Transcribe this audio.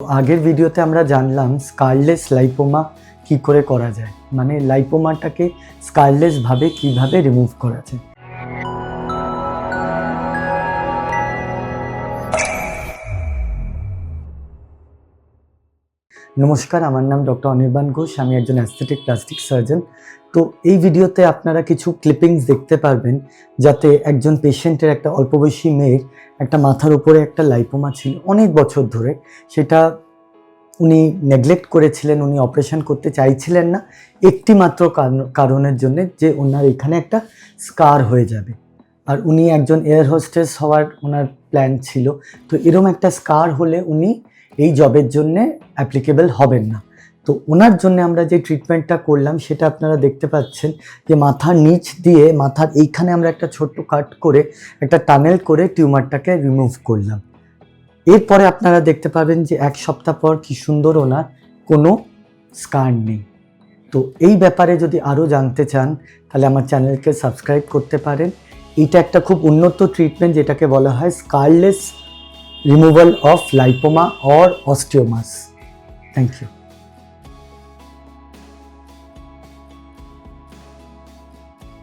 আগের ভিডিওতে আমরা জানলাম স্কারলেস লাইপোমা কি করে করা যায়। মানে লাইপোমাটাকে স্কারলেস ভাবে কীভাবে রিমুভ করা যায়। নমস্কার, আমার নাম ডক্টর অনির্বাণ ঘোষ, আমি একজন অ্যাস্থেটিক প্লাস্টিক সার্জন। তো এই ভিডিওতে আপনারা কিছু ক্লিপিংস দেখতে পারবেন, যাতে একজন পেশেন্টের একটা অল্প বয়সী মেয়ের একটা মাথার উপরে একটা লাইপোমা ছিল অনেক বছর ধরে। সেটা উনি নেগলেক্ট করেছিলেন, উনি অপারেশন করতে চাইছিলেন না। একটি মাত্র কারণের জন্য যে ওনার এখানে একটা স্কার হয়ে যাবে। আর উনি একজন এয়ার হোস্টেস হওয়ার ওনার প্ল্যান ছিল। তো এরম একটা স্কার হলে উনি এই জবের জন্যে অ্যাপ্লিকেবল হবেন না। তো ওনার জন্য আমরা যে ট্রিটমেন্টটা করলাম, সেটা আপনারা দেখতে পাচ্ছেন যে মাথার নিচ দিয়ে, মাথার এইখানে আমরা একটা ছোট্ট কাট করে, একটা টানেল করে টিউমারটাকে রিমুভ করলাম। এরপরে আপনারা দেখতে পাবেন যে এক সপ্তাহ পর কি সুন্দর ওনার কোনো স্কার নেই। তো এই ব্যাপারে যদি আরও জানতে চান, তাহলে আমার চ্যানেলকে সাবস্ক্রাইব করতে পারেন। এইটা একটা খুব উন্নত ট্রিটমেন্ট যেটাকে বলা হয় scarless removal of lipoma or osteomas thank you